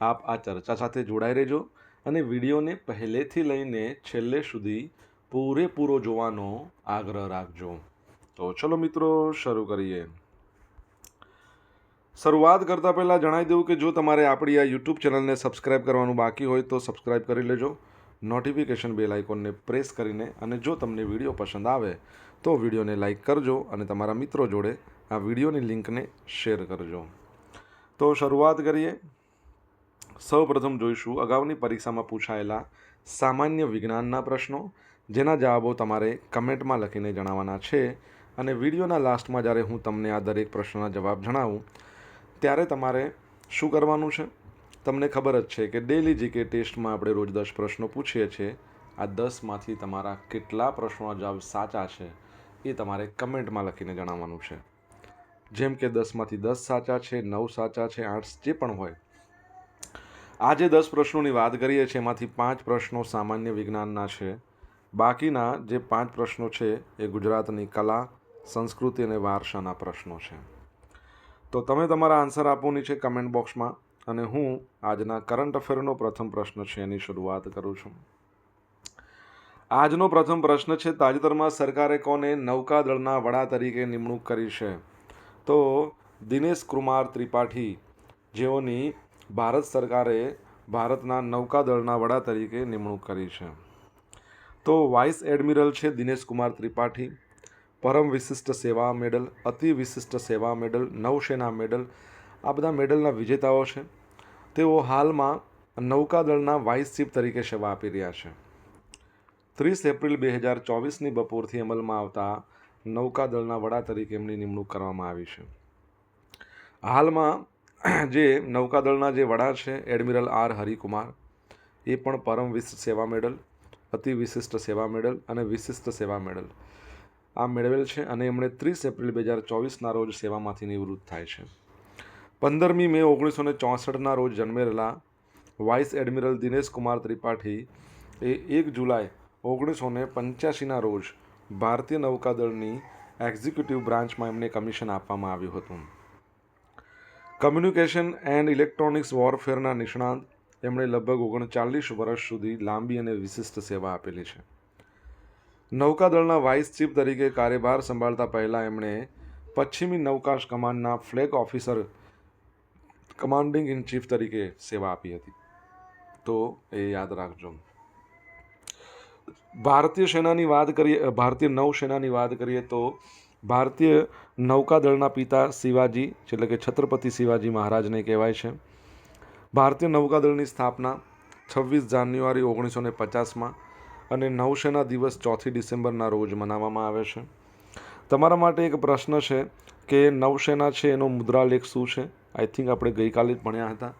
આપ આ ચર્ચા સાથે જોડાઈ રહેજો અને વિડીયોને પહેલેથી લઈને છેલ્લે સુધી પૂરેપૂરો જોવાનો આગ્રહ રાખજો. તો ચલો મિત્રો, શરૂ કરીએ. શરૂઆત કરતાં પહેલાં જણાવી દઉં કે જો તમારે આપણી આ યુટ્યુબ ચેનલને સબસ્ક્રાઇબ કરવાનું બાકી હોય તો સબસ્ક્રાઇબ કરી લેજો, નોટિફિકેશન બેલ આઇકોનને પ્રેસ કરીને અને જો તમને વીડિયો પસંદ આવે તો વિડીયોને લાઇક કરજો અને તમારા મિત્રો જોડે આ વિડીયોની લિંકને શેર કરજો. તો શરૂઆત કરીએ. સૌપ્રથમ જોઈશું અગાઉની પરીક્ષામાં પૂછાયેલા સામાન્ય વિજ્ઞાનના પ્રશ્નો, જેના જવાબો તમારે કમેન્ટમાં લખીને જણાવવાના છે અને વિડીયોના લાસ્ટમાં જ્યારે હું તમને આ દરેક પ્રશ્નના જવાબ જણાવું, ત્યારે તમારે શું કરવાનું છે? તમને ખબર જ છે કે ડેલી જીકે ટેસ્ટમાં આપણે રોજ દસ પ્રશ્નો પૂછીએ છીએ. આ દસમાંથી તમારા કેટલા પ્રશ્નોના જવાબ સાચા છે એ તમારે કમેન્ટમાં લખીને જણાવવાનું છે. જેમ કે દસમાંથી દસ સાચા છે, નવ સાચા છે, આઠ જે પણ હોય આજે દસ પ્રશ્નોની વાત કરીએ છીએ, એમાંથી પાંચ પ્રશ્નો સામાન્ય વિજ્ઞાનના છે. બાકીના જે પાંચ પ્રશ્નો છે એ ગુજરાતની કલા, સંસ્કૃતિ અને વારસાના પ્રશ્નો છે. તો તમે તમારા આન્સર આપવાની છે કમેન્ટ બોક્સમાં અને હું આજના કરંટ અફેરનો પ્રથમ પ્રશ્ન છે એની શરૂઆત કરું છું. આજનો પ્રથમ પ્રશ્ન છે, તાજેતરમાં સરકારે કોને નૌકાદળના વડા તરીકે નિમણૂક કરી છે? તો દિનેશ કુમાર ત્રિપાઠી, જેઓની ભારત સરકારે ભારતના નૌકાદળના વડા તરીકે નિમણૂક કરી છે. તો વાઇસ એડમિરલ છે દિનેશ કુમાર ત્રિપાઠી. પરમ વિશિષ્ટ સેવા મેડલ, અતિ વિશિષ્ટ સેવા મેડલ, નૌસેના મેડલ, આ બધા મેડલના વિજેતાઓ છે. તેઓ હાલમાં નૌકાદળના વાઇસ ચીફ તરીકે સેવા આપી રહ્યા છે. ત્રીસ એપ્રિલ બે હજાર ચોવીસની બપોરથી અમલમાં આવતા નૌકાદળના વડા તરીકે એમની નિમણૂક કરવામાં આવી છે. હાલમાં જે નૌકાદળના જે વડા છે, એડમિરલ આર હરિકુમાર, એ પણ પરમ વિશિષ્ટ સેવા મેડલ, અતિ વિશિષ્ટ સેવા મેડલ અને વિશિષ્ટ સેવા મેડલ. આ મેળવેલ છે અને એમણે ત્રીસ એપ્રિલ બે હજાર ચોવીસના રોજ સેવામાંથી નિવૃત્ત થાય છે. પંદરમી મે ઓગણીસો ને ચોસઠના રોજ જન્મેલા વાઇસ એડમિરલ દિનેશ કુમાર ત્રિપાઠી એ એક જુલાઈ ઓગણીસો ને પંચ્યાસીના રોજ ભારતીય નૌકાદળની એક્ઝિક્યુટિવ બ્રાન્ચમાં એમને કમિશન આપવામાં આવ્યું હતું. કમ્યુનિકેશન એન્ડ ઇલેક્ટ્રોનિક્સ વોરફેરના નિષ્ણાંત, એમણે લગભગ ઓગણચાલીસ વર્ષ સુધી લાંબી અને વિશિષ્ટ સેવા આપેલી છે. નૌકાદળના વાઇસ ચીફ તરીકે કાર્યભાર સંભાળતા પહેલાં એમણે પશ્ચિમી નૌકાશ કમાન્ડના flag officer commanding in chief તરીકે સેવા આપી હતી. તો એ યાદ રાખજો. ભારતીય સેનાની વાત કરીએ, ભારતીય નૌસેનાની વાત કરીએ તો ભારતીય નૌકાદળના પિતા શિવાજી, એટલે કે છત્રપતિ શિવાજી મહારાજને કહેવાય છે. ભારતીય નૌકાદળની સ્થાપના છવ્વીસ જાન્યુઆરી ઓગણીસો ને પચાસમાં અને નૌસેના દિવસ ચોથી ડિસેમ્બરના રોજ મનાવવામાં આવે છે. તમારા માટે એક પ્રશ્ન છે કે નૌસેના છે એનો મુદ્રાલેખ શું છે? આઈ થિંક આપણે ગઈકાલે જ ભણ્યા હતા.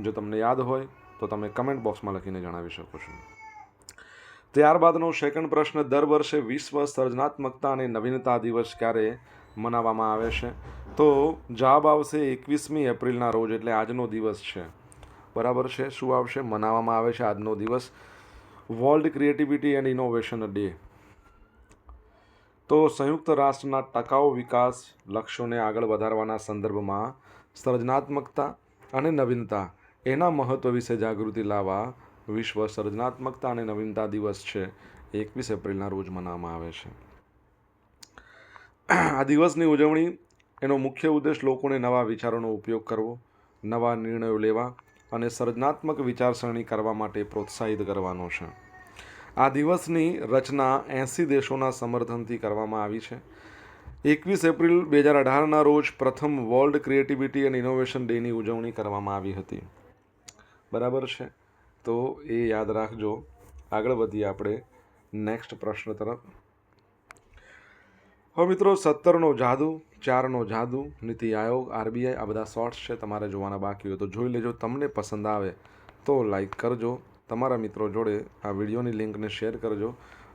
જો તમને યાદ હોય તો તમે કમેન્ટ બોક્સમાં લખીને જણાવી શકો છો. ત્યારબાદનો સેકન્ડ પ્રશ્ન, દર વર્ષે વિશ્વ સર્જનાત્મકતા અને નવીનતા દિવસ ક્યારે મનાવવામાં આવે છે? તો જવાબ આવશે એકવીસમી એપ્રિલના રોજ, એટલે આજનો દિવસ છે. બરાબર છે? શું આવશે? મનાવવામાં આવે છે આજનો દિવસ. World creativity and innovation day તો સંયુક્ત રાષ્ટ્રના ટકાઉ વિકાસ લક્ષ્યોને આગળ વધારવાના સંદર્ભમાં સર્જનાત્મકતા અને નવીનતા, એના મહત્ત્વ વિશે જાગૃતિ લાવવા વિશ્વ સર્જનાત્મકતા અને નવીનતા દિવસ છે. એકવીસ એપ્રિલના રોજ મનાવવામાં આવે છે. આ દિવસની ઉજવણી, એનો મુખ્ય ઉદ્દેશ લોકોને નવા વિચારોનો ઉપયોગ કરવો, નવા નિર્ણયો લેવા અને સર્જનાત્મક વિચારસરણી કરવા માટે પ્રોત્સાહિત કરવાનો છે. આ દિવસની રચના એંસી દેશોના સમર્થનથી કરવામાં આવી છે. એકવીસ એપ્રિલ બે હજાર અઢારના રોજ પ્રથમ વર્લ્ડ ક્રિએટિવિટી એન્ડ ઇનોવેશન ડેની ઉજવણી કરવામાં આવી હતી. બરાબર છે? તો એ યાદ રાખજો. આગળ વધીએ આપણે. નેક્સ્ટ પ્રશ્ન તરફ. હવે મિત્રો, સત્તરનો જાદુ, ચારનો જાદુ, નીતિ આયોગ, આરબીઆઈ, આ બધા શોર્ટ્સ છે તમારે જોવાના બાકી હોય તો જોઈ લેજો. તમને પસંદ આવે તો લાઈક કરજો. તમારા મિત્રો જોડે આ વિડીયોની લિંકને શેર કરજો.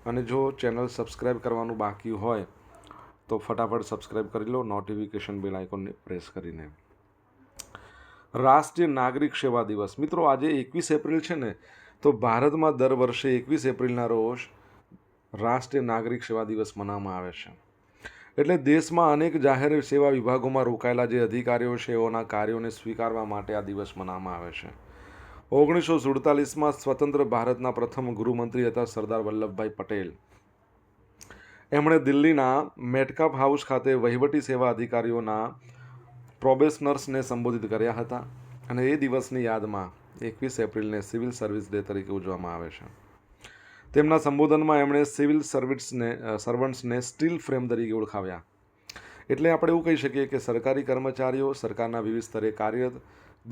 અને જો ચેનલ સબસ્ક્રાઈબ કરવાનું બાકી હોય તો ફટાફટ સબસ્ક્રાઈબ કરી લો. નોટિફિકેશન બેલ આઇકોનને પ્રેસ કરીને. રાષ્ટ્રીય નાગરિક સેવા દિવસ. મિત્રો, આજે એકવીસ એપ્રિલ છે ને, તો ભારતમાં દર વર્ષે એકવીસ એપ્રિલના રોજ રાષ્ટ્રીય નાગરિક સેવા દિવસ મનાવવામાં આવે છે. એટલે દેશમાં અનેક જાહેર સેવા વિભાગોમાં રોકાયેલા જે અધિકારીઓ છે, એઓના કાર્યોને સ્વીકારવા માટે આ દિવસ મનાવવામાં આવે છે. ઓગણીસો સુડતાલીસમાં સ્વતંત્ર ભારતના પ્રથમ ગૃહમંત્રી હતા સરદાર વલ્લભભાઈ પટેલ. એમણે દિલ્હીના મેટકાપ હાઉસ ખાતે વહીવટી સેવા અધિકારીઓના પ્રોબેશનર્સને સંબોધિત કર્યા હતા અને એ દિવસની યાદમાં એકવીસ એપ્રિલને સિવિલ સર્વિસ ડે તરીકે ઉજવવામાં આવે છે. તેમના સંબોધનમાં એમણે સિવિલ સર્વિસને સર્વન્ટ્સને સ્ટીલ ફ્રેમ તરીકે ઓળખાવ્યા. એટલે આપણે એવું કહી શકીએ કે સરકારી કર્મચારીઓ સરકારના વિવિધ સ્તરે કાર્યરત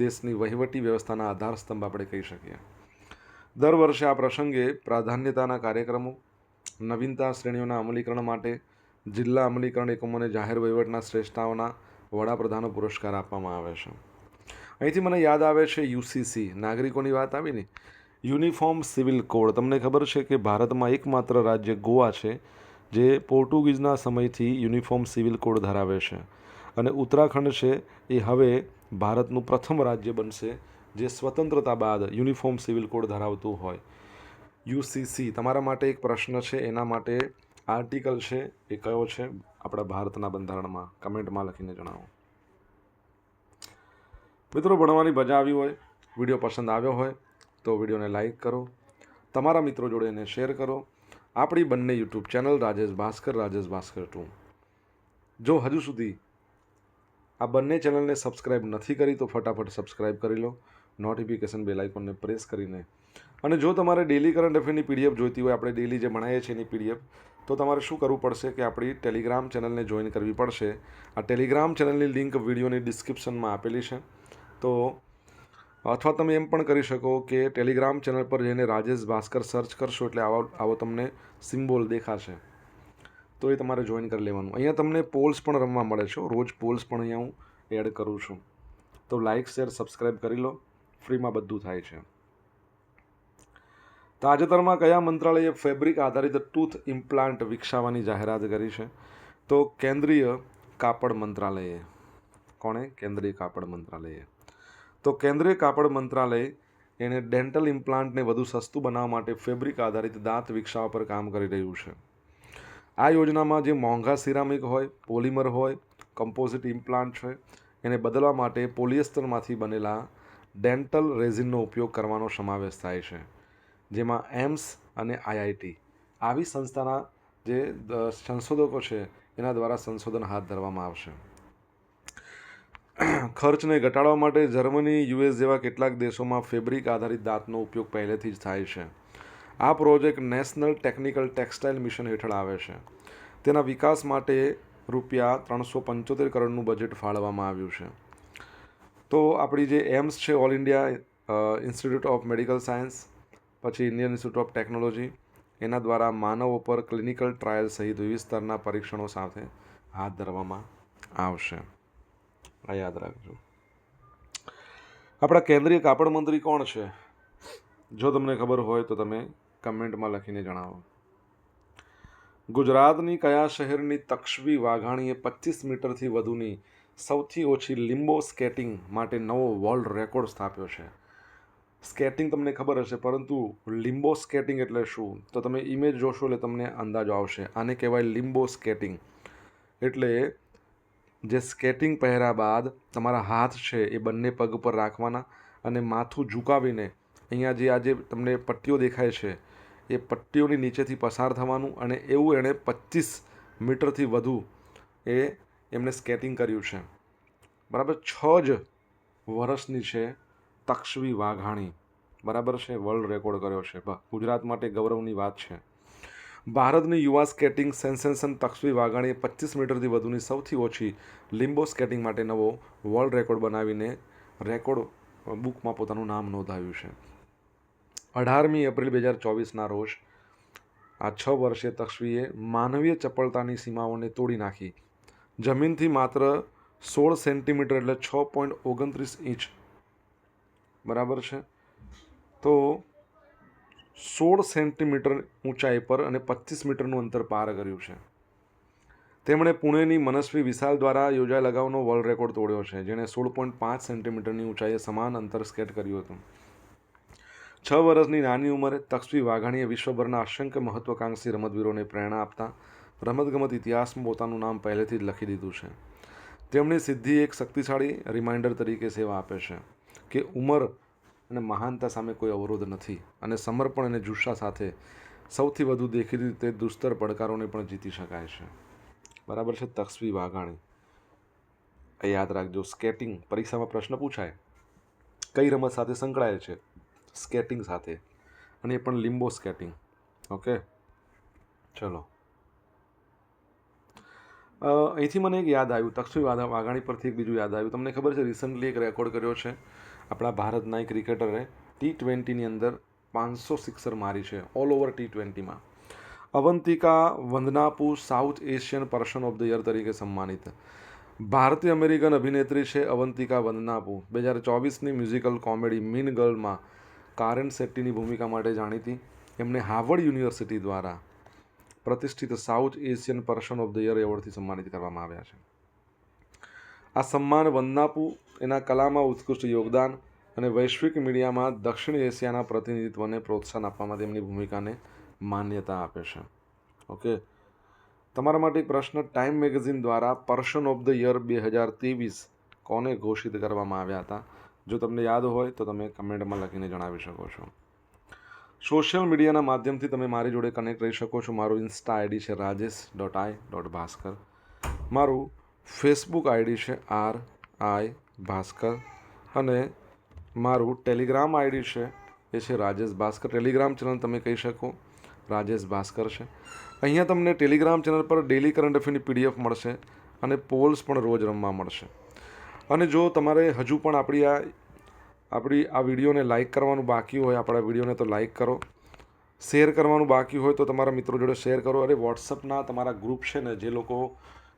દેશની વહીવટી વ્યવસ્થાના આધારસ્તંભ આપણે કહી શકીએ. દર વર્ષે આ પ્રસંગે પ્રાધાન્યતાના કાર્યક્રમો, નવીનતા શ્રેણીઓના અમલીકરણ માટે જિલ્લા અમલીકરણ એકમોને જાહેર વહીવટના શ્રેષ્ઠતાઓના વડાપ્રધાનો પુરસ્કાર આપવામાં આવે છે. અહીંથી મને યાદ આવે છે યુસીસી નાગરિકોની વાત આવી ને યુનિફોર્મ સિવિલ કોડ. તમને ખબર છે કે ભારતમાં એકમાત્ર રાજ્ય ગોવા છે, જે પોર્ટુગીઝના સમયથી યુનિફોર્મ સિવિલ કોડ ધરાવે છે. અને ઉત્તરાખંડ છે, એ હવે ભારતનું પ્રથમ રાજ્ય બનશે, જે સ્વતંત્રતા બાદ યુનિફોર્મ સિવિલ કોડ ધરાવતું હોય. યુસીસી તમારા માટે એક પ્રશ્ન છે, એના માટે આર્ટિકલ છે, એ કયો છે? આપણા ભારતના બંધારણમાં કમેન્ટમાં લખીને જણાવો. મિત્રો, ભણવાની મજા આવી હોય, વીડિયો પસંદ આવ્યો હોય, તો વિડીયોને લાઇક કરો, તમારા મિત્રો જોડે એને શેર કરો. આપણી બંને YouTube channel Rajesh Bhaskar Rajesh Bhaskar two. જો હજુ સુધી આ બંને ચેનલને સબસ્ક્રાઈબ નથી કરી, તો ફટાફટ સબસ્ક્રાઈબ કરી લો. નોટિફિકેશન બેલ આઇકોનને પ્રેસ કરીને. અને જો તમારે ડેલી કરંટ અફેરની પીડીએફ જોઈતી હોય, આપણે ડેલી જે ભણાવીએ છીએ એની પીડીએફ તો તમારે શું કરવું પડશે કે આપણી ટેલિગ્રામ ચેનલને જોઈન કરવી પડશે. આ ટેલિગ્રામ ચેનલની લિંક વિડીયોની ડિસ્ક્રિપ્શનમાં આપેલી છે. તો અથવા તમે એમ પણ કરી શકો કે ટેલિગ્રામ ચેનલ પર જઈને રાજેશ ભાસ્કર સર્ચ કરશો એટલે આવો આવો તમને સિમ્બોલ દેખાશે. તો એ તમારે જોઈન કરી લેવાનું. અહીંયા તમને પોલ્સ પણ રમવા મળે છે રોજ પોલ્સ પણ અહીંયા હું એડ કરું છું. તો લાઇક શેર સબસ્ક્રાઈબ કરી લો. ફ્રીમાં બધું થાય છે. તાજેતરમાં કયા મંત્રાલયે ફેબ્રિક આધારિત ટૂથ ઇમ્પ્લાન્ટ વિકસાવવાની જાહેરાત કરી છે? તો કેન્દ્રીય કાપડ મંત્રાલયે. કોણે? કેન્દ્રીય કાપડ મંત્રાલયે. તો કેન્દ્રીય કાપડ મંત્રાલય એણે ડેન્ટલ ઇમ્પ્લાન્ટને વધુ સસ્તું બનાવવા માટે ફેબ્રિક આધારિત દાંત વિકસાવવા પર કામ કરી રહ્યું છે. આ યોજનામાં જે મોંઘા સિરામિક હોય, પોલિમર હોય, કમ્પોઝિટ ઇમ્પ્લાન્ટ છે, એને બદલવા માટે પોલિએસ્ટરમાંથી બનેલા ડેન્ટલ રેઝિનનો ઉપયોગ કરવાનો સમાવેશ થાય છે. જેમાં એમ્સ અને આઈઆઈટી આવી સંસ્થાના જે સંશોધકો છે, એના દ્વારા સંશોધન હાથ ધરવામાં આવશે. ખર્ચને ઘટાડવા માટે જર્મની, યુએસ જેવા કેટલાક દેશોમાં ફેબ્રિક આધારિત દાંતનો ઉપયોગ પહેલેથી જ થાય છે. આ project national technical textile mission હેઠળ આવે છે. તેના વિકાસ માટે રૂપિયા ત્રણસો પંચોતેર કરોડનું બજેટ ફાળવવામાં આવ્યું છે. તો આપણી જે એમ્સ છે, all India institute of medical science પછી ઇન્ડિયન ઇન્સ્ટિટ્યૂટ ઓફ ટેકનોલોજી, એના દ્વારા માનવો પર ક્લિનિકલ ટ્રાયલ સહિત વિવિધ સ્તરના પરીક્ષણો સાથે હાથ ધરવામાં આવશે. આ યાદ રાખજો. આપણા કેન્દ્રીય કાપડ મંત્રી કોણ છે? જો તમને ખબર હોય તો તમે કમેન્ટમાં લખીને જણાવો. ગુજરાતની કયા શહેરની તક્ષવી વાઘાણીએ પચીસ મીટરથી વધુની સૌથી ઓછી લિમ્બો સ્કેટિંગ માટે નવો વર્લ્ડ રેકોર્ડ સ્થાપ્યો છે? સ્કેટિંગ તમને ખબર હશે, પરંતુ લિમ્બો સ્કેટિંગ એટલે શું? તો તમે ઇમેજ જોશો એટલે તમને અંદાજો આવશે. આને કહેવાય લિમ્બો સ્કેટિંગ. એટલે જે સ્કેટિંગ પહેર્યા બાદ તમારા હાથ છે એ બંને પગ પર રાખવાના અને માથું ઝુકાવીને અહીંયા જે આજે તમને પટ્ટીઓ દેખાય છે, એ પટ્ટીઓની નીચેથી પસાર થવાનું અને એવું એણે પચીસ મીટરથી વધુ એ એમણે સ્કેટિંગ કર્યું છે. બરાબર છ જ વર્ષની છે તક્ષવી વાઘાણી. બરાબર છે વર્લ્ડ રેકોર્ડ કર્યો છે. ગુજરાત માટે ગૌરવની વાત છે. ભારતની યુવા સ્કેટિંગ સેન્સેશન તક્ષવી વાઘાણીએ પચીસ મીટરથી વધુની સૌથી ઓછી લિમ્બો સ્કેટિંગ માટે નવો વર્લ્ડ રેકોર્ડ બનાવીને રેકોર્ડ બુકમાં પોતાનું નામ નોંધાવ્યું છે. અઢારમી એપ્રિલ બે હજાર ચોવીસના રોજ, આ છ વર્ષે તક્ષવીએ માનવીય ચપળતાની સીમાઓને તોડી નાખી. જમીનથી માત્ર સોળ સેન્ટીમીટર એટલે છ પોઈન્ટ ઓગણત્રીસ ઇંચ બરાબર છે? તો સોળ સેન્ટીમીટર ઊંચાઈ પર અને પચીસ મીટરનું અંતર પાર કર્યું છે. તેમણે પુણેની મનસ્વી વિશાલ દ્વારા યોજાયેલ અગાઉનો વર્લ્ડ રેકોર્ડ તોડ્યો છે, જેણે સોળ પોઈન્ટ પાંચ સેન્ટીમીટરની ઊંચાઈએ સમાન અંતર સ્કેટ કર્યું હતું. છ વર્ષની નાની ઉંમરે તક્ષવી વાઘાણીએ વિશ્વભરના અસંખ્ય મહત્વાકાંક્ષી રમતવીરોને પ્રેરણા આપતા રમતગમત ઇતિહાસમાં પોતાનું નામ પહેલેથી જ લખી દીધું છે. તેમની સિદ્ધિ એક શક્તિશાળી રિમાઇન્ડર તરીકે સેવા આપે છે. કે ઉંમર અને મહાનતા સામે કોઈ અવરોધ નથી અને સમર્પણ અને જુસ્સા સાથે સૌથી વધુ દેખીતી રીતે દુસ્તર પડકારોને પણ જીતી શકાય છે. બરાબર છે તક્ષવી વાઘાણી. યાદ રાખજો, સ્કેટિંગ પરીક્ષામાં પ્રશ્ન પૂછાય. કઈ રમત સાથે સંકળાયેલ છે? સ્કેટિંગ સાથે. અને એ પણ લિમ્બો સ્કેટિંગ. ઓકે? ચલો. અહીંથી મને એક યાદ આવ્યું તક્ષવી વાઘાણી પરથી એક બીજું યાદ આવ્યું. તમને ખબર છે રિસન્ટલી એક રેકોર્ડ કર્યો છે. આપણા ભારતના એક ક્રિકેટરે ટી ટ્વેન્ટીની અંદર પાંચસો સિક્સર મારી છે all over T ટ્વેન્ટીમાં Avantika Vandanapu south Asian person of the year તરીકે સન્માનિત. ભારતીય અમેરિકન અભિનેત્રી છે અવંતિકા વંદનાપુ. બે હજાર ચોવીસની મ્યુઝિકલ કોમેડી મીન ગર્લમાં કારેન શેટ્ટીની ભૂમિકા માટે જાણીતી. એમને હાર્વર્ડ યુનિવર્સિટી દ્વારા પ્રતિષ્ઠિત south Asian person of the year એવોર્ડથી સન્માનિત કરવામાં આવ્યા છે. આ સન્માન વંદનાપુ એના કલામાં ઉત્કૃષ્ટ યોગદાન અને વૈશ્વિક મીડિયામાં દક્ષિણ એશિયાના પ્રતિનિધિત્વને પ્રોત્સાહન આપવામાં તેમની ભૂમિકાને માન્યતા આપે છે. ઓકે? તમારા માટે એક પ્રશ્ન ટાઈમ મેગેઝિન દ્વારા પર્સન ઓફ ધ યર બે હજાર ત્રેવીસ કોને ઘોષિત કરવામાં આવ્યા હતા? જો તમને યાદ હોય તો તમે કમેન્ટમાં લખીને જણાવી શકો છો. સોશિયલ મીડિયાના માધ્યમથી તમે મારી જોડે કનેક્ટ રહી શકો છો. મારું ઇન્સ્ટા આઈડી છે Rajesh dot I dot Bhaskar. મારું ફેસબુક આઈડી છે આર આઈ ભાસ્કર અને મારું ટેલિગ્રામ આઈડી છે, એ છે રાજેશ ભાસ્કર. ટેલિગ્રામ ચેનલ તમે કહી શકો, રાજેશ ભાસ્કર છે. અહીંયા તમને ટેલિગ્રામ ચેનલ પર ડેલી કરંટ અફેરની પીડીએફ મળશે અને પોલ્સ પણ રોજ રમવા મળશે. અને જો તમારે હજુ પણ આપણી આ આપણી આ વિડીયોને લાઇક કરવાનું બાકી હોય, આપણા વિડીયોને તો લાઇક કરો. શેર કરવાનું બાકી હોય તો તમારા મિત્રો જોડે શેર કરો. અરે, વોટ્સઅપના તમારા ગ્રુપ છે ને, જે લોકો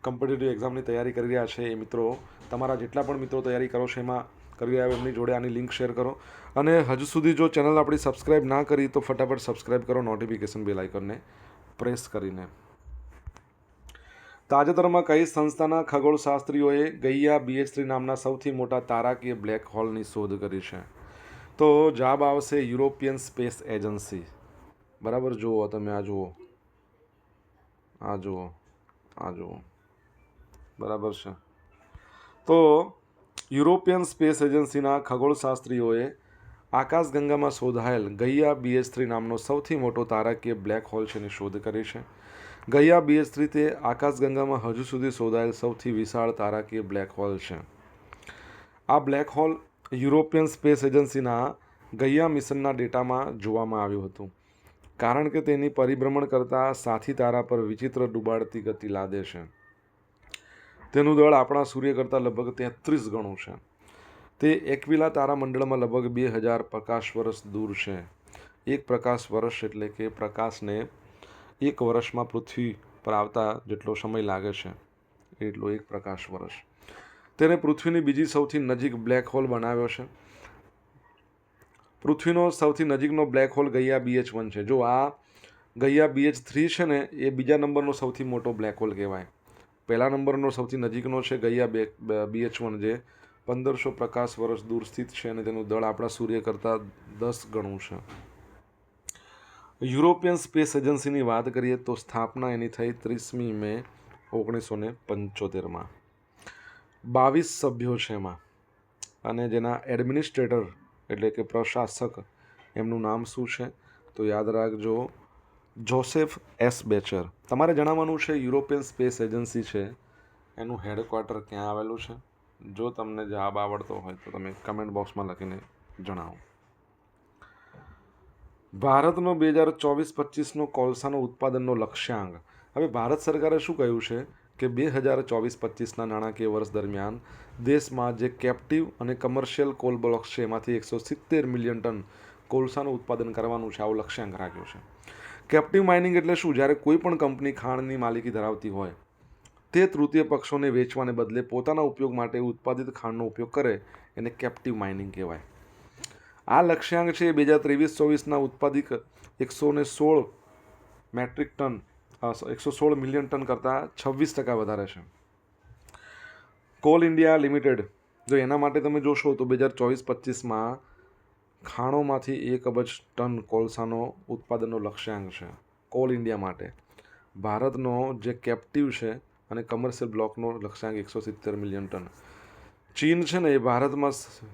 કમ્પિટિટિવ એક્ઝામની તૈયારી કરી રહ્યા છે એ મિત્રો. તમારા જેટલા પણ મિત્રો તૈયારી કરો છો એમાં કરી રહ્યા હોય એમની જોડે આની લિંક શેર કરો. અને હજુ સુધી જો ચેનલ આપણી સબસ્ક્રાઈબ ના કરી તો ફટાફટ સબસ્ક્રાઈબ કરો નોટિફિકેશન બેલ આઇકનને પ્રેસ કરીને. તાજેતરમાં કઈ સંસ્થાના ખગોળશાસ્ત્રીઓએ ગૈયા બીએચ નામના સૌથી મોટા તારાકીય બ્લેક હોલની શોધ કરી છે? તો જવાબ આવશે યુરોપિયન સ્પેસ એજન્સી. બરાબર? જુઓ તમે, આ જુઓ. આ જુઓ. આ જુઓ. બરાબર છે. તો યુરોપિયન સ્પેસ એજન્સીના ખગોળશાસ્ત્રીઓએ આકાશગંગામાં શોધાયેલ ગૈયા બીએસ થ્રી નામનો સૌથી મોટો તારાકીય બ્લેક હોલ છે એની શોધ કરી છે. ગૈયા બીએસ થ્રી તે આકાશગંગામાં હજુ સુધી શોધાયેલ સૌથી વિશાળ તારાકીય બ્લેક હોલ છે. આ બ્લેક હોલ યુરોપિયન સ્પેસ એજન્સીના ગૈયા મિશનના ડેટામાં જોવામાં આવ્યું હતું. કારણ કે તેની પરિભ્રમણ કરતાં સાથી તારા પર વિચિત્ર ડૂબાડતી ગતિ લાદે છે. તેનું દળ આપણા સૂર્ય કરતાં લગભગ તેત્રીસ ગણું છે. તે એકવિલા તારામંડળમાં લગભગ બે હજાર પ્રકાશ વર્ષ દૂર છે. એક પ્રકાશ વર્ષ એટલે કે પ્રકાશને એક વર્ષમાં પૃથ્વી પર આવતા જેટલો સમય લાગે છે, એટલો એક પ્રકાશ વર્ષ. તેને પૃથ્વીની બીજી સૌથી નજીક બ્લેક હોલ બનાવ્યો છે. પૃથ્વીનો સૌથી નજીકનો black hole Gaia BH one છે. જો આ ગૈયા બીએચ થ્રી છે ને, એ બીજા નંબરનો સૌથી મોટો બ્લેક હોલ કહેવાય. પહેલા નંબરનો સૌથી નજીકનો છે ગયા બે બીએચ વન જે પંદરસો પ્રકાશ વર્ષ દૂર સ્થિત છે અને તેનું દળ આપણા સૂર્ય કરતાં દસ ગણું છે. યુરોપિયન સ્પેસ એજન્સીની વાત કરીએ તો સ્થાપના એની થઈ ત્રીસમી મે ઓગણીસો ને પંચોતેરમાં. બાવીસ સભ્યો છે એમાં અને જેના એડમિનિસ્ટ્રેટર એટલે કે પ્રશાસક એમનું નામ શું છે તો યાદ રાખજો જોસેફ એસ બેચર. તમારે જણાવવાનું છે, યુરોપિયન સ્પેસ એજન્સી છે, એનું હેડક્વાર્ટર ક્યાં આવેલું છે? જો તમને જવાબ આવડતો હોય તો તમે કમેન્ટ બોક્સમાં લખીને જણાવો. ભારતનો બે હજાર ચોવીસ પચીસનો કોલસાનો ઉત્પાદનનો લક્ષ્યાંક. હવે ભારત સરકારે શું કહ્યું છે કે બે હજાર ચોવીસ પચીસના નાણાકીય વર્ષ દરમિયાન દેશમાં જે કેપ્ટિવ અને કમર્શિયલ કોલ બ્લોક્સ છે, એમાંથી એકસો સિત્તેર મિલિયન ટન કોલસાનું ઉત્પાદન કરવાનું છે, આવું લક્ષ્યાંક રાખ્યો છે. કેપ્ટિવ માઇનિંગ એટલે શું? જ્યારે કોઈ પણ કંપની ખાણની માલિકી ધરાવતી હોય, તે તૃતીય પક્ષોને વેચવાને બદલે પોતાના ઉપયોગ માટે ઉત્પાદિત ખાંડનો ઉપયોગ કરે, એને કેપ્ટિવ માઇનિંગ કહેવાય. આ લક્ષ્યાંક છે બે હજાર ત્રેવીસ ચોવીસના ઉત્પાદિત એકસો ને સોળ મેટ્રિક ટન એકસો સોળ મિલિયન ટન કરતાં છવ્વીસ ટકા વધારે છે. કોલ ઇન્ડિયા લિમિટેડ, જો એના માટે તમે જોશો તો બે હજાર ચોવીસ પચીસમાં ખાણોમાંથી એક અબજ ટન કોલસાનો ઉત્પાદનનો લક્ષ્યાંક છે, કોલ ઇન્ડિયા માટે. ભારતનો જે કેપ્ટિવ છે અને કમર્શિયલ બ્લોકનો લક્ષ્યાંક એકસો સિત્તેર મિલિયન ટન. ચીન છે ને એ ભારતમાં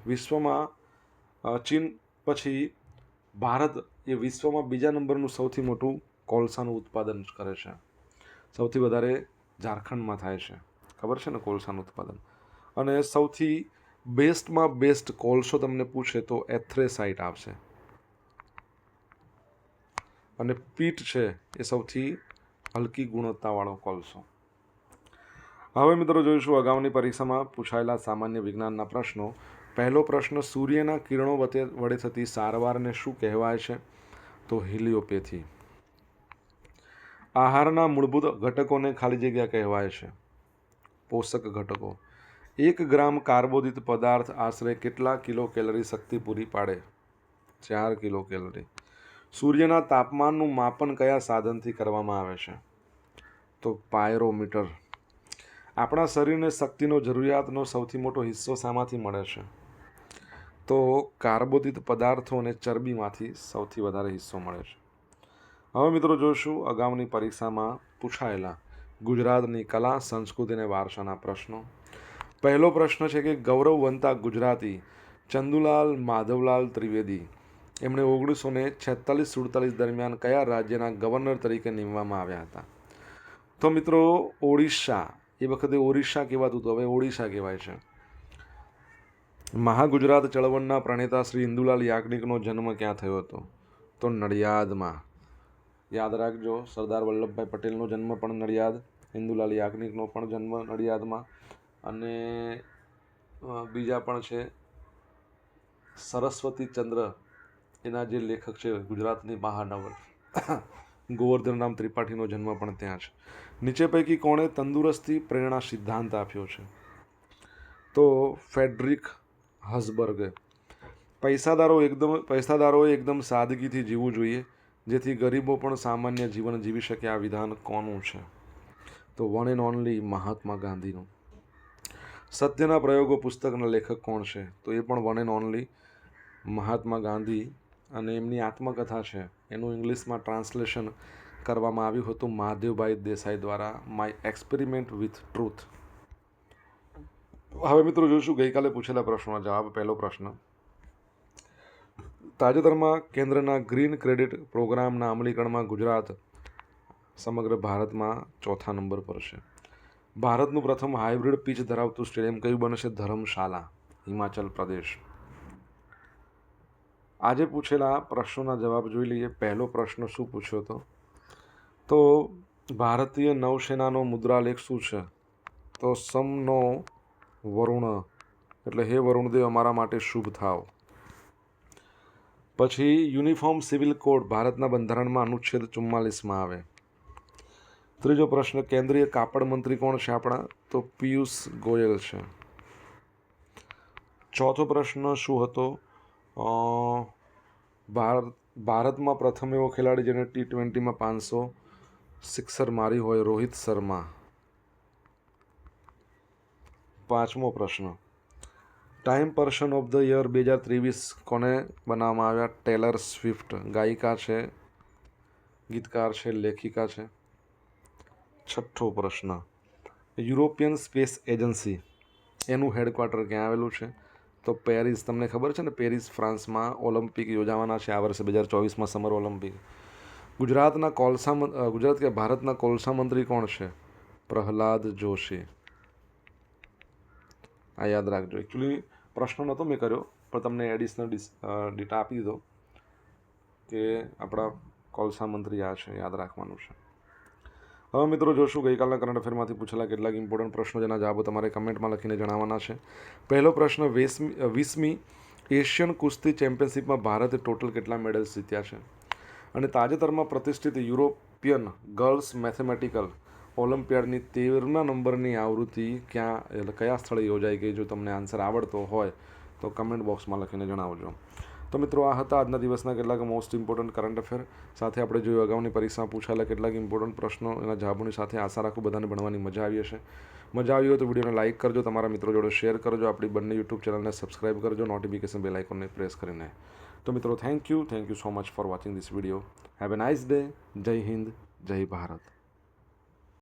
વિશ્વમાં ચીન પછી ભારત એ વિશ્વમાં બીજા નંબરનું સૌથી મોટું કોલસાનું ઉત્પાદન કરે છે. સૌથી વધારે ઝારખંડમાં થાય છે. ખબર છે ને કોલસાનું ઉત્પાદન? અને સૌથી બેસ્ટમાં બેસ્ટ કોલસો તમને પૂછે તો એથ્રેસાઇટ આવશે. અને પીટ છે એ સૌથી હલકી ગુણવત્તાવાળો કોલસો. હવે મિત્રો જોઈશું અગાઉની પરીક્ષામાં પૂછાયેલા સામાન્ય વિજ્ઞાનના પ્રશ્નો. પહેલો પ્રશ્ન, સૂર્યના કિરણો વડે થતી સારવારને શું કહેવાય છે? તો હિલિયોપેથી. આહારના મૂળભૂત ઘટકોને ખાલી જગ્યા કહેવાય છે. પોષક ઘટકો. એક ગ્રામ કાર્બોદિત પદાર્થ આશરે કેટલા કિલો કેલરી શક્તિ પૂરી પાડે? ચાર કિલો કેલરી સૂર્યના તાપમાનનું માપન કયા સાધનથી કરવામાં આવે છે? તો પાયરોમીટર. આપણા શરીરને શક્તિનો જરૂરિયાતનો સૌથી મોટો હિસ્સો શામાંથી મળે છે? તો કાર્બોદિત પદાર્થો અને ચરબીમાંથી સૌથી વધારે હિસ્સો મળે છે. હવે મિત્રો જોઈશું અગાઉની પરીક્ષામાં પૂછાયેલા ગુજરાતની કલા, સંસ્કૃતિ અને વારસાના પ્રશ્નો. પહેલો પ્રશ્ન છે કે ગૌરવવંતા ગુજરાતી, ચંદુલાલ માધવલાલ ત્રિવેદી. એમણે ઓગણીસો ને છેતાલીસ સુડતાલીસ દરમિયાન કયા રાજ્યના ગવર્નર તરીકે નીમવામાં આવ્યા હતા? તો મિત્રો, ઓડિશા. એ વખતે ઓરિસ્સા કહેવાતું હતું, હવે ઓડિશા કહેવાય છે. મહાગુજરાત ચળવળના પ્રણેતા શ્રી ઇન્દુલાલ યાજ્ઞિકનો જન્મ ક્યાં થયો હતો? તો નડિયાદમાં. યાદ રાખજો, સરદાર વલ્લભભાઈ પટેલનો જન્મ પણ નડિયાદ, ઇન્દુલાલ યાજ્ઞિકનો પણ જન્મ નડિયાદમાં. અને બીજા પણ છે. સરસ્વતી ચંદ્ર, એના જે લેખક છે ગુજરાતની મહાનવલ. ગોવર્ધન રામ ત્રિપાઠીનો જન્મ પણ ત્યાં છે. નીચે પૈકી કોણે તંદુરસ્તી પ્રેરણા સિદ્ધાંત આપ્યો છે. તો ફેડરિક હસબર્ગે પૈસાદારો એકદમ, પૈસાદારોએ એકદમ સાદગીથી જીવવું જોઈએ, જેથી ગરીબો પણ સામાન્ય જીવન જીવી શકે આ વિધાન કોનું છે? તો વન એન્ડ ઓનલી મહાત્મા ગાંધીનું. સત્યના પ્રયોગો પુસ્તકના લેખક કોણ છે? તો એ પણ one and only Mahatma Gandhi અને એમની આત્મકથા છે. એનું ઇંગ્લિશમાં ટ્રાન્સલેશન કરવામાં આવ્યું હતું મહાદેવભાઈ દેસાઈ દ્વારા માય એક્સપેરિમેન્ટ વિથ ટ્રુથ હવે મિત્રો જોઈશું, ગઈકાલે પૂછેલા પ્રશ્નનો જવાબ, પહેલો પ્રશ્ન. તાજેતરમાં કેન્દ્રના ગ્રીન ક્રેડિટ પ્રોગ્રામના અમલીકરણમાં ગુજરાત સમગ્ર ભારતમાં ચોથા નંબર પર છે. ભારતનું પ્રથમ હાઇબ્રિડ પીચ ધરાવતું સ્ટેડિયમ કયું બનશે ધર્મશાલા, હિમાચલ પ્રદેશ. આજે પૂછેલા પ્રશ્નોના જવાબ જોઈ લઈએ. પહેલો પ્રશ્ન શું પૂછ્યો હતો? તો, ભારતીય નૌસેનાનો મુદ્રાલેખ શું છે? તો, સમનો વરુણ, એટલે હે વરુણદેવ, અમારા માટે શુભ થાવ. પછી યુનિફોર્મ સિવિલ કોડ ભારતના બંધારણમાં અનુચ્છેદ ચુમ્માલીસમાં આવે. ત્રીજો પ્રશ્ન, કેન્દ્રીય કાપડ મંત્રી કોણ છે આપણા? તો પિયુષ ગોયલ છે. ચોથો પ્રશ્ન શું હતો? ભારત, ભારતમાં પ્રથમ એવો ખેલાડી જેને ટી ટ્વેન્ટીમાં પાંચસો સિક્સર મારી હોય રોહિત શર્મા. પાંચમો પ્રશ્ન, Time person of the year બે હજાર ત્રેવીસ કોને બનાવવામાં આવ્યા? ટેલર સ્વિફ્ટ ગાયિકા છે, ગીતકાર છે, લેખિકા છે. છઠ્ઠો પ્રશ્ન. યુરોપિયન સ્પેસ એજન્સી, એનું હેડક્વાર્ટર ક્યાં આવેલું છે? તો પેરિસ, તમને ખબર છે ને, પેરિસ, ફ્રાન્સમાં ઓલિમ્પિક યોજાવાના છે આ વર્ષે બે હજાર ચોવીસમાં સમર ઓલિમ્પિક. ગુજરાતના કોલસા ગુજરાત કે ભારતના કોલસા મંત્રી કોણ છે? પ્રહલાદ જોશી. આ યાદ રાખજો. એકચ્યુઅલી પ્રશ્ન નહોતો મેં કર્યો, પણ તમને એડિશનલ ડેટા આપી દીધો કે આપણા કોલસા મંત્રી આ છે, યાદ રાખવાનું છે. હવે મિત્રો જોશું ગઈકાલના કરંટ અફેરમાંથી પૂછેલા કેટલાક ઇમ્પોર્ટન્ટ પ્રશ્નો જેના જવાબો તમારે કમેન્ટમાં લખીને જણાવવાના છે. પહેલો પ્રશ્ન, વીસમી વીસમી એશિયન કુસ્તી ચેમ્પિયનશિપમાં ભારતે ટોટલ કેટલા મેડલ્સ જીત્યા છે? અને તાજેતરમાં પ્રતિષ્ઠિત યુરોપિયન ગર્લ્સ મેથેમેટિકલ ઓલિમ્પિયાડની તેરમા નંબરની આવૃત્તિ ક્યાં કયા સ્થળે યોજાઈ ગઈ? જો તમને આન્સર આવડતો હોય તો કમેન્ટ બોક્સમાં લખીને જણાવજો. તો મિત્રો, આ હતા આજના દિવસના કેટલાક મોસ્ટ ઇમ્પોર્ટન્ટ કરંટ અફેર સાથે આપણે જોયું અગાઉની પરીક્ષામાં પૂછાયેલા કેટલાક ઇમ્પોર્ટન્ટ પ્રશ્નો. એના જવાબોની સાથે આશા રાખું બધાને ભણવાની મજા આવી હશે. મજા આવી હોય તો વિડીયોને લાઇક કરજો, તમારા મિત્રો જોડે શેર કરજો, આપણી બંને યુટ્યુબ ચેનલને સબસ્ક્રાઇબ કરજો નોટિફિકેશન બેલ આઇકોનને પ્રેસ કરીને. તો મિત્રો thank you thank you so much for watching this video have a nice day Jai Hind Jai Bharat